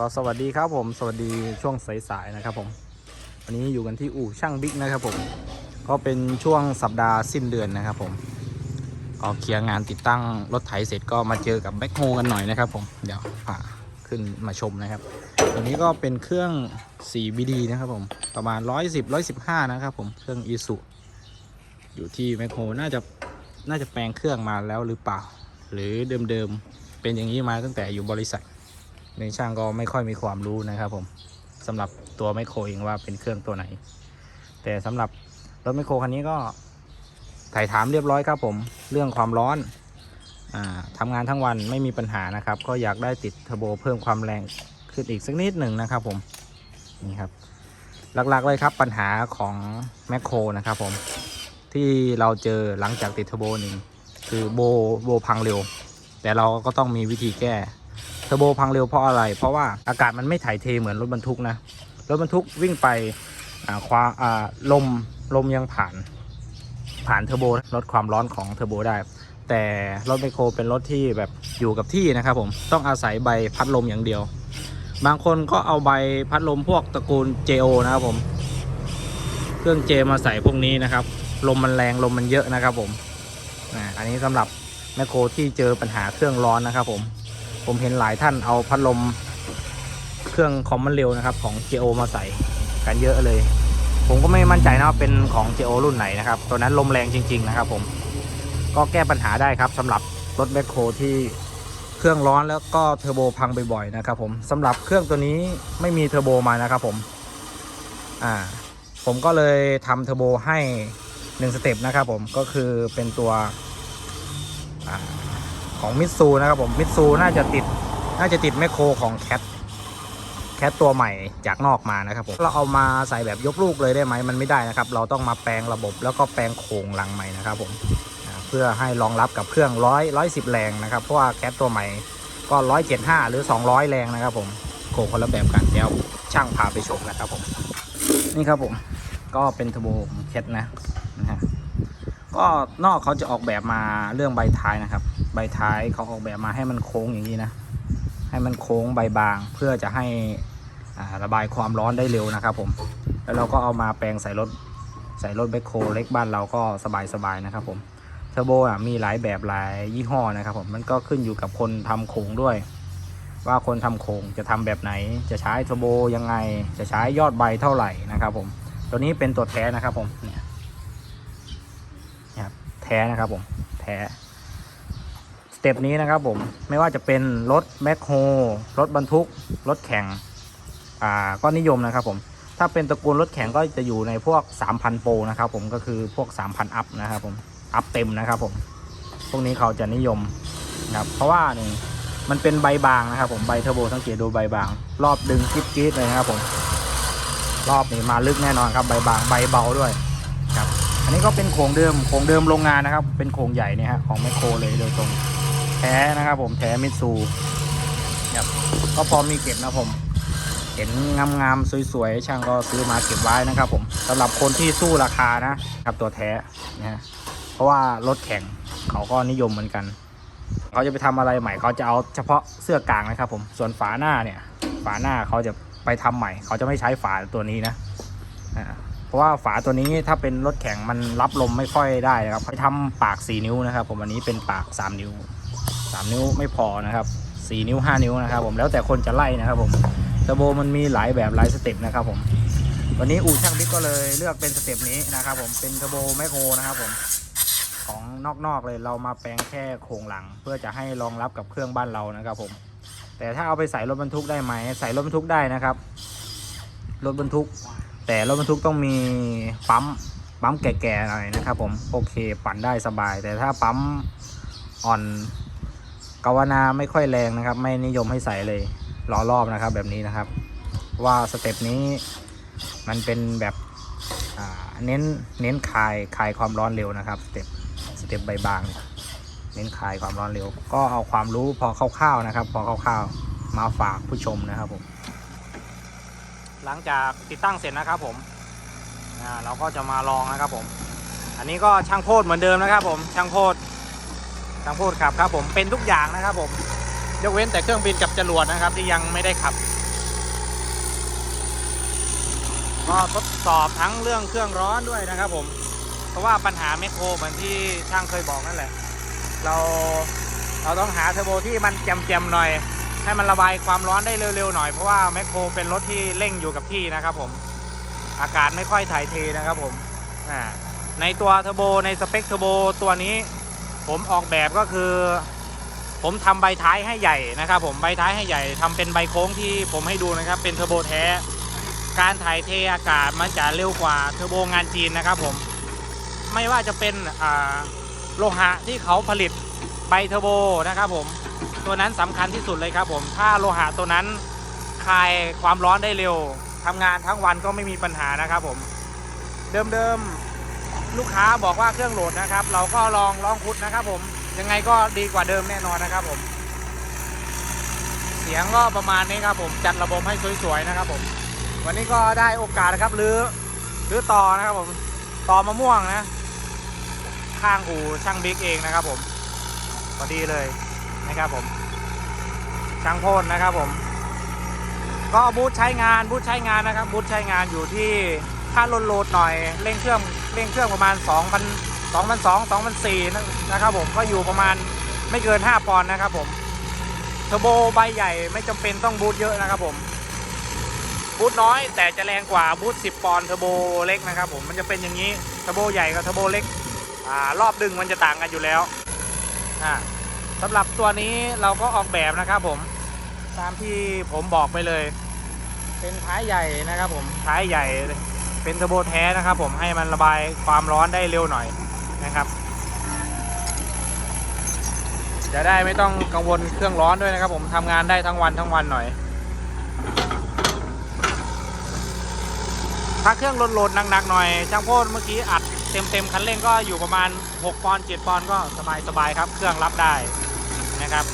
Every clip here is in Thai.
ก็สวัสดีครับผมสวัสดีช่วงสายๆนะครับผมวันนี้อยู่กันที่อู่ช่างบิ๊กนะครับผมก็เป็นช่วงสัปดาห์สิ้นเดือนนะครับผมก็เคลียร์งานติดตั้งรถไถเสร็จก็มาเจอกับแบ็คโฮกันหน่อยนะครับผมเดี๋ยวพาขึ้นมาชมนะครับตัวนี้ก็เป็นเครื่อง 4BD นะครับผมประมาณ 110 115 นะครับผมเครื่อง i s u อยู่ที่แมคโฮน่าจะน่าจะแปลงเครื่องมาแล้วหรือเปล่า หรือเดิมๆเป็นอย่างนี้มาตั้งแต่อยู่บริษัท ในช่างก็ไม่ค่อยมีความรู้นะครับผมสำหรับตัวไมโครเองว่าเป็นเครื่องตัวไหน แต่สำหรับรถไมโครคันนี้ก็ถ่ายถามเรียบร้อยครับผมเรื่องความร้อนอาทำงานทั้งวันไม่มีปัญหานะครับ ก็อยากได้ติดเทอร์โบเพิ่มความแรงขึ้นอีกสักนิดหนึ่งนะครับผมนี่ครับหลักๆเลยครับปัญหาของแมคโครนะครับผมที่เราเจอหลังจากติดเทอร์โบหนึ่งคือโบโบพังเร็ว แต่เราก็ต้องมีวิธีแก้ เทอร์โบพังเร็วเพราะอะไร เพราะว่าอากาศมันไม่ถ่ายเทเหมือนรถบรรทุกนะ รถบรรทุกวิ่งไปควาลมลมยังผ่าน ผ่านเทอร์โบลดความร้อนของเทอร์โบได้ แต่รถไมโครเป็นรถที่แบบอยู่กับที่นะครับผมต้องอาศัยใบพัดลมอย่างเดียว บางคนก็เอาใบพัดลมพวกตระกูล JO นะครับผม เครื่องเจมาใส่พวกนี้นะครับ ลมมันแรงลมมันเยอะนะครับผมอันนี้สำหรับแมคโครที่เจอปัญหาเครื่องร้อนนะครับผม ผมเห็นหลายท่านเอาพัดลมเครื่องคอมมันเร็วนะครับของ JO มาใส่กันเยอะเลย ผมก็ไม่มั่นใจนะว่าเป็นของ JO รุ่นไหนนะครับตัวนั้นลมแรงจริง ๆ นะครับผมก็แก้ปัญหาได้ครับสำหรับรถแบคโคที่เครื่องร้อนแล้วก็เทอร์โบพังบ่อยๆนะครับผมสำหรับเครื่องตัวนี้ไม่มีเทอร์โบมานะครับผมอ่าผมก็เลยทำเทอร์โบให้หนึ่งสเต็ปนะครับผมก็คือเป็นตัว ของมิตซูนะครับผมมิตซูน่าจะติดน่าจะติดแมคโครของแคทแคทตัวใหม่จากนอกมานะครับผมเราเอามาใส่แบบยกลูกเลยได้ไหมมันไม่ได้นะครับ เราต้องมาแปลงระบบแล้วก็แปลงโครงหลังใหม่นะครับผมเพื่อให้รองรับกับเครื่องร้อยร้อยสิบแรงนะครับเพราะว่าแคทตัวใหม่ก็ร้อยเจ็ดห้าหรือสองร้อยแรงนะครับผมโครงคนละแบบกันเดี๋ยวช่างพาไปชมนะครับผมนี่ครับผมก็เป็นทโบแคทนะนะฮะก็นอกเขาจะออกแบบมาเรื่องใบท้ายนะครับ ใบท้ายเขาออกแบบมาให้มันโค้งอย่างนี้นะ ให้มันโค้งใบบางเพื่อจะให้ระบายความร้อนได้เร็วนะครับผม แล้วเราก็เอามาแปลงใส่รถใส่รถแบคโคเล็กบ้านเราก็สบายๆนะครับผม เทอร์โบอะมีหลายแบบหลายยี่ห้อนะครับผม มันก็ขึ้นอยู่กับคนทำโครงด้วย ว่าคนทำโครงจะทำแบบไหน จะใช้เทอร์โบยังไง จะใช้ยอดใบเท่าไหร่นะครับผม ตัวนี้เป็นตัวแท้นะครับผม เนี่ยครับแท้นะครับผม แท้ ต็ปนี้นะครับผมไม่ว่าจะเป็นรถแมคโฮรถบรรทุก รถแข่งอ่าก็นิยมนะครับผมถ้าเป็นตระกูลรถแข่งก็จะอยู่ในพวก 3,000 โปรนะครับผมก็คือพวก 3,000 อัพนะครับผมอัพเต็มนะครับผมพวกนี้เขาจะนิยมนะครับเพราะว่าหนึ่งมันเป็นใบบางนะครับผมใบเทอร์โบสังเกตดูใบบาง รอบดึงกิ๊ดกิ๊ดเลยนะครับผมรอบนี้มาลึกแน่นอนครับใบบางใบเบาด้วยครับอันนี้ก็เป็นโครงเดิมโครงเดิมโรงงานนะครับ เป็นโครงใหญ่เนี่ยฮะของแมคโครเลยโดยตรง แท้นะครับผมแท้มิตซูครับก็พอมีเก็บนะผม เห็นงามๆสวยๆช่างก็ซื้อมาเก็บไว้นะครับ ผมสำหรับคนที่สู้ราคานะครับตัวแท้นะฮะเพราะว่ารถแข่งเขาก็นิยมเหมือนกัน เขาจะไปทำอะไรใหม่เขาจะเอาเฉพาะเสื้อกลางนะครับ ผมส่วนฝาหน้าเนี่ยฝาหน้าเขาจะไปทำใหม่ เขาจะไม่ใช้ฝาตัวนี้นะเพราะว่าฝาตัวนี้ถ้าเป็นรถแข่งมันรับลมไม่ค่อยได้นะครับไปทำปาก 4 นิ้วนะครับ ผมอันนี้เป็นปาก 3 นิ้ว 3 นิ้วไม่พอนะครับ4นิ้ว 5 นิ้วนะครับผมแล้วแต่คนจะไล่นะครับผมเทอร์โบมันมีหลายแบบหลายสเต็ปนะครับผมวันนี้อู่ช่างบิ๊กก็เลยเลือกเป็นสเต็ปนี้นะครับผมเป็นเทอร์โบแมคโครนะครับผมของนอกๆเลยเรามาแปลงแค่โครงหลัง เพื่อจะให้รองรับกับเครื่องบ้านเรานะครับผมแต่ถ้าเอาไปใส่รถบรรทุกได้ไหมใส่รถบรรทุกได้นะครับ รถบรรทุก แต่รถบรรทุกต้องมีปั๊มปั๊มแก่ๆหน่อยนะครับผมโอเคปั่นได้สบาย แต่ถ้าปั๊มอ่อน กาวนาไม่ค่อยแรงนะครับ ไม่นิยมให้ใส่เลยล้อรอบนะครับ แบบนี้นะครับ ว่าสเต็ปนี้มันเป็นแบบอ่าเน้นเน้นคลายคลายความร้อนเร็วนะครับสเต็ปสเต็ปใบบาง เน้นคลายความร้อนเร็ว ก็เอาความรู้พอคร่าวๆนะครับ พอคร่าวๆมาฝากผู้ชมนะครับผมหลังจากติดตั้งเสร็จนะครับผมอ่าเราก็จะมาลองนะครับผม อันนี้ก็ช่างโพดเหมือนเดิมนะครับผมช่างโพด ทางพูดขับครับผมเป็นทุกอย่างนะครับผมยกเว้นแต่เครื่องบินกับจรวดนะครับ ที่ยังไม่ได้ขับก็ทดสอบทั้งเรื่องเครื่องร้อนด้วยนะครับผม เพราะว่าปัญหาแมคโครเหมือนที่ช่างเคยบอกนั่นแหละ เราเราต้องหาเทอร์โบที่มันแจมๆหน่อย ให้มันระบายความร้อนได้เร็วๆหน่อยเพราะว่าแมคโครเป็นรถที่เร่งอยู่กับที่นะครับผม อากาศไม่ค่อยถ่ายเทนะครับผมในตัวเทอร์โบในสเปคเทอร์โบตัวนี้ ผมออกแบบก็คือ ผมทำใบท้ายให้ใหญ่นะครับ ผมใบท้ายให้ใหญ่ทำเป็นใบโค้งที่ผมให้ดูนะครับ เป็นเทอร์โบแท้ การถ่ายเทอากาศมันจะเร็วกว่าเทอร์โบงานจีนนะครับ ผมไม่ว่าจะเป็นโลหะที่เขาผลิตใบเทอร์โบนะครับ ผมตัวนั้นสำคัญที่สุดเลยครับ ผมถ้าโลหะตัวนั้นคายความร้อนได้เร็วทำงานทั้งวันก็ไม่มีปัญหานะครับ ผม เดิมๆ ลูกค้าบอกว่าเครื่องโหลดนะครับ เราก็ลองลองคุดนะครับ ผมยังไงก็ดีกว่าเดิมแน่นอนนะครับ ผม เสียงก็ประมาณนี้ครับผมจัดระบบให้สวยๆนะครับ ผม วันนี้ก็ได้โอกาสนะครับรื้อรื้อต่อนะครับผมต่อมะม่วงนะ ข้างอู่ช่างบิ๊กเองนะครับ ผมพอดีเลยนะครับผมช่างโพนนะครับผม ก็บูธใช้งานบูธใช้งานนะครับบูธใช้งานอยู่ที่ถ้าลดโหลดหน่อยเร่งเครื่อง เร่งเครื่องประมาณ 2,000 2,200 2 0 0นะนะครับผมก็อยู่ประมาณไม่เกิน 5 ปอนด์นะครับผมเทอร์โบใบใหญ่ไม่จำเป็นต้องบูธเยอะนะครับผมบูทน้อยแต่จะแรงกว่าบูท10 ปอนด์เทอร์โบเล็กนะครับผมมันจะเป็นอย่างนี้เทอร์โบใหญ่กับเทอร์โบเล็กอ่ารอบดึงมันจะต่างกันอยู่แล้วสำหรับตัวนี้เราก็ออกแบบนะครับผมตามที่ผมบอกไปเลย เป็นท้ายใหญ่นะครับผมท้ายใหญ่ เป็นเทอร์โบแท้นะครับ ผมให้มันระบายความร้อนได้เร็วหน่อยนะครับจะได้ไม่ต้องกังวลเครื่องร้อนด้วยนะครับ ผมทำงานได้ทั้งวันทั้งวันหน่อย ถ้าเครื่องโหลดหนักๆหน่อยช่างโพดเมื่อกี้อัดเต็มๆคันเร่งก็อยู่ประมาณ 6 ปอนด์7ปอนด์ก็สบายๆครับ เครื่องรับได้นะครับ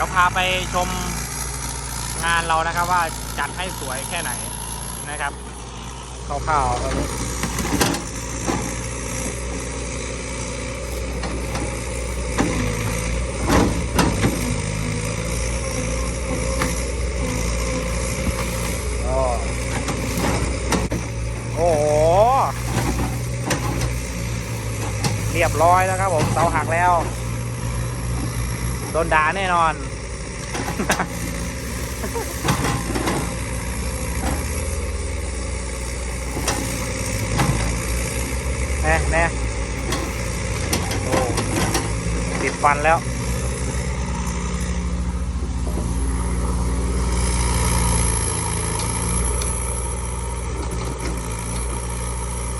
ดี๋ยวพาไปชมงานเรานะครับว่าจัดให้สวยแค่ไหนนะครับคร่าวๆตอนนี้ก็โอ้โห เรียบร้อยแล้วครับผมเสาหักแล้ว โดนด่าแน่นอน แน่แน่โอ้ติดฟันแล้ว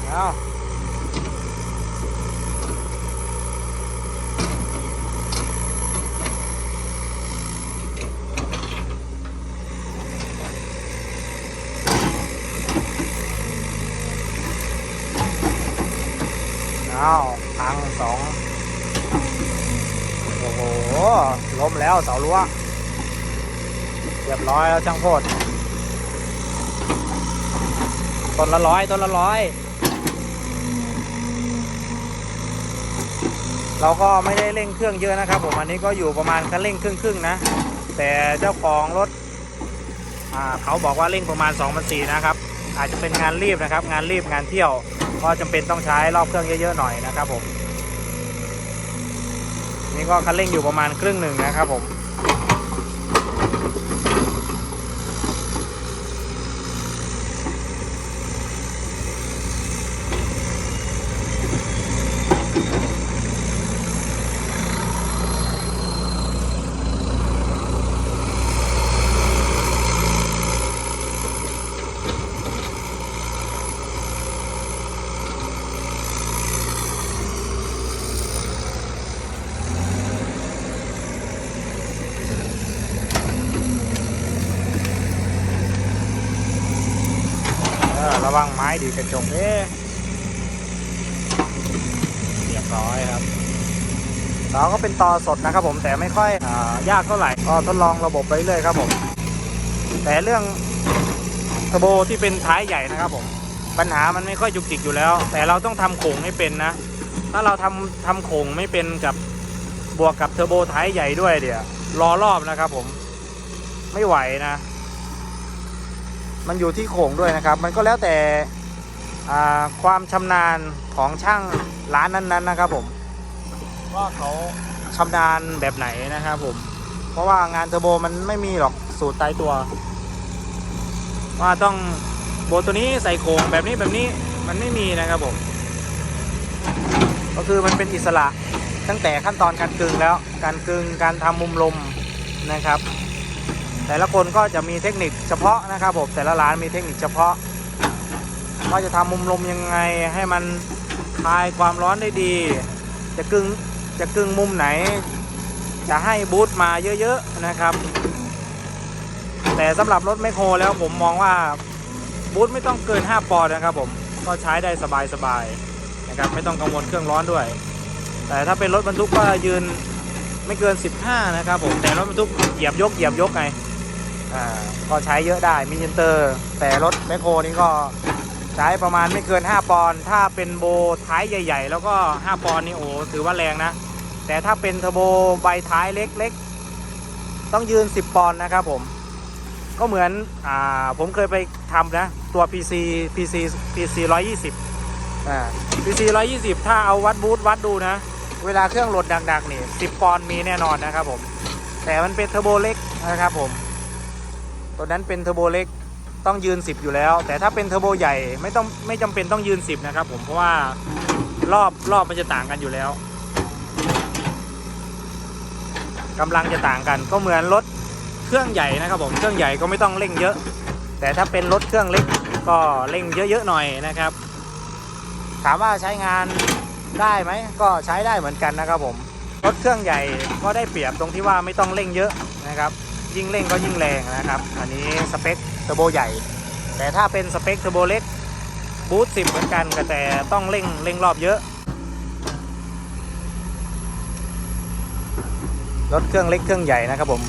เอา อาพังสองโอ้โหล้มแล้วเสารั้วเรียบร้อยแล้วช่างโพดต้นละร้อยต้นละร้อยเราก็ไม่ได้เร่งเครื่องเยอะนะครับผมอันนี้ก็อยู่ประมาณคันเร่งครึ่งๆนะ แต่เจ้าของรถเขาบอกว่าเร่งประมาณ2 4 0 0นะครับ อาจจะเป็นงานรีบนะครับ งานรีบงานเที่ยว ก็จำเป็นต้องใช้รอบเครื่องเยอะๆหน่อยนะครับผม นี่ก็คันเร่งอยู่ประมาณครึ่งหนึ่งนะครับผม เอ อระวังไม้ดีกระจกเอ๊เรียบร้อยครับเราก็เป็นต่อสดนะครับผมแต่ไม่ค่อยอายากเท่าไหร่ก็ทดลองระบบไปเรื่อยครับผม แต่เรื่องเทอร์โบที่เป็นท้ายใหญ่นะครับผมปัญหามันไม่ค่อยจุกจิกอยู่แล้ว แต่เราต้องทำโขงให้เป็นนะ ถ้าเราทำทำโขงไม่เป็นกับบวกกับเทอร์โบท้ายใหญ่ด้วยเดี๋ยวรอรอบนะครับผมไม่ไหวนะ มันอยู่ที่โขงด้วยนะครับ มันก็แล้วแต่ ความชำนาญของช่างร้านนั้นๆนะครับผม ว่าเขาชำนาญแบบไหนนะครับผม เพราะว่างานเทอร์โบมันไม่มีหรอกสูตรตายตัว ว่าต้องโบตัวนี้ใส่โครงแบบนี้แบบนี้มันไม่มีนะครับผม ก็คือมันเป็นอิสระตั้งแต่ขั้นตอนการกึงแล้ว การกึงการทำมุมลมนะครับ แต่ละคนก็จะมีเทคนิคเฉพาะนะครับผมแต่ละร้านมีเทคนิคเฉพาะ ว่าจะทำมุมลมยังไงให้มันคลายความร้อนได้ดี จะกึงจะกึงมุมไหน จะให้บูทมาเยอะๆนะครับ แต่สำหรับรถแมคโครแล้วผมมองว่าบูทไม่ต้องเกิน 5 ปอนด์นะครับผมก็ใช้ได้สบายๆนะครับไม่ต้องกังวลเครื่องร้อนด้วย แต่ถ้าเป็นรถบรรทุกก็ยืนไม่เกิน 15 นะครับผมแต่รถบรรทุกเหยียบยกเหยียบยกไงอ่าก็ใช้เยอะได้มีอินเตอร์ แต่รถแมคโครนี่ก็ ใช้ประมาณไม่เกิน 5 ปอนด์ถ้าเป็นโบท้ายใหญ่ ๆ แล้วก็ 5 ปอนด์นี่โอ้ถือว่าแรงนะ แต่ถ้าเป็นเทอร์โบใบท้ายเล็กๆ ต้องยืน 10 ปอนด์นะครับผม ก็เหมือนอ่าผมเคยไปทำนะ ตัว PC PC PC 120อ่า PC 120 ถ้าเอาวัดบูทวัดดูนะ เวลาเครื่องโหลดดักๆ นี่ 10 ปอนด์มีแน่นอนนะครับผม แต่มันเป็นเทอร์โบเล็กนะครับผม ตัวนั้นเป็นเทอร์โบเล็ก ต้องยืน 10 อยู่แล้ว แต่ถ้าเป็นเทอร์โบใหญ่ไม่ต้องไม่จำเป็นต้องยืน 10 นะครับ ผมเพราะว่ารอบรอบมันจะต่างกันอยู่แล้วกำลังจะต่างกันก็เหมือนรถเครื่องใหญ่นะครับผมเครื่องใหญ่ก็ไม่ต้องเร่งเยอะ แต่ถ้าเป็นรถเครื่องเล็กก็เร่งเยอะๆหน่อยนะครับ ถามว่าใช้งานได้ไหมก็ใช้ได้เหมือนกันนะครับผมรถเครื่องใหญ่ก็ได้เปรียบตรงที่ว่าไม่ต้องเร่งเยอะนะครับ ยิ่งเร่งก็ยิ่งแรงนะครับ อันนี้สเปค อร์โบใหญ่ แต่ถ้าเป็นสเปคเทอร์โบเล็กบูทสิบเหมือนกันแต่ต้องเร่งเร่งรอบเยอะ รถเครื่องเล็กเครื่องใหญ่นะครับผม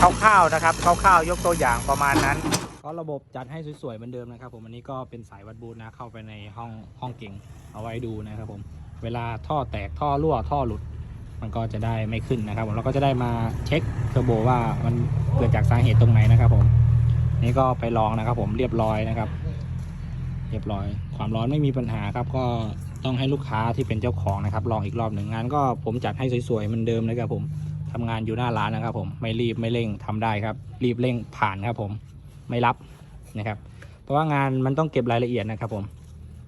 คร่าวๆนะครับคร่าวๆยกตัวอย่างประมาณนั้นก็ระบบจัดให้สวยๆเหมือนเดิมนะครับผมอันนี้ก็เป็นสายวัดบูทนะเข้าไปในห้องห้องเก่งเอาไว้ดูนะครับผมเวลาท่อแตกท่อรั่วท่อหลุด มันก็จะได้ไม่ขึ้นนะครับผมเราก็จะได้มาเช็คเทอร์โบว่ามันเกิดจากสาเหตุตรงไหนนะครับผม นี่ก็ไปลองนะครับ ผมเรียบร้อยนะครับ เรียบร้อย ความร้อนไม่มีปัญหาครับ ก็ต้องให้ลูกค้าที่เป็นเจ้าของนะครับ ลองอีกรอบหนึ่งงานก็ผมจัดให้สวยๆเหมือนเดิมนะครับผมทำงานอยู่หน้าร้านนะครับ ผมไม่รีบไม่เร่งทำได้ครับ รีบเร่งผ่านครับ ผมไม่รับนะครับ เพราะว่างานมันต้องเก็บรายละเอียดนะครับผม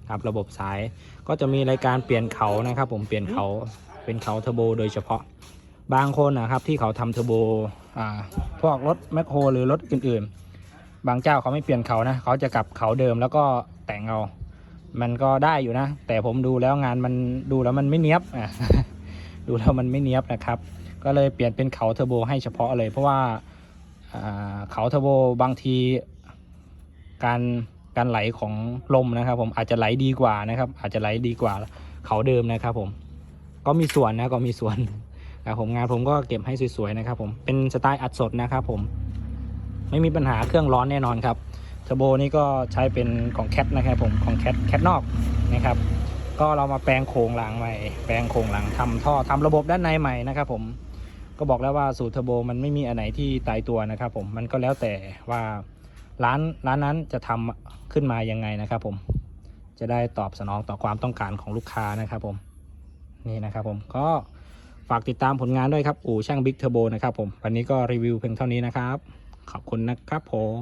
ครับระบบสายก็จะมีรายการเปลี่ยนเขานะครับ ผมเปลี่ยนเขาเป็นเขาเทอร์โบโดยเฉพาะบางคนนะครับที่เขาทำเทอร์โบพวกรถแมคโครหรือรถอื่นๆ บางเจ้าเขาไม่เปลี่ยนเขานะเขาจะกลับเขาเดิมแล้วก็แต่งเอา มันก็ได้อยู่นะ แต่ผมดูแล้วงานมันดูแล้วมันไม่เนี้ยบอะดูแล้วมันไม่เนี้ยบนะครับ ก็เลยเปลี่ยนเป็นเขาเทอร์โบให้เฉพาะเลย เพราะว่าเขาเทอร์โบบางทีการการไหลของลมนะครับ ผมอาจจะไหลดีกว่านะครับ อาจจะไหลดีกว่าเขาเดิมนะครับ ผมก็มีส่วนนะก็มีส่วนครับผมงานผมก็เก็บให้สวยๆนะครับ ผมเป็นสไตล์อัดสดนะครับ ผม ไม่มีปัญหาเครื่องร้อนแน่นอนครับเทอร์โบนี่ก็ใช้เป็นของแคทนะครับผมของแคทแคทนอกนะครับ ก็เรามาแปลงโครงหลังใหม่ แปลงโครงหลังทำท่อทำระบบด้านในใหม่นะครับผมก็บอกแล้วว่าสูตรเทอร์โบมันไม่มีอันไหนที่ตายตัวนะครับผมมันก็แล้วแต่ว่าร้านร้านนั้นจะทำขึ้นมายังไงนะครับผมจะได้ตอบสนองต่อความต้องการของลูกค้านะครับผมนี่นะครับผมก็ฝากติดตามผลงานด้วยครับ อู่ช่างบิ๊กเทอร์โบนะครับผม วันนี้ก็รีวิวเพียงเท่านี้นะครับ ขอบคุณนะครับผม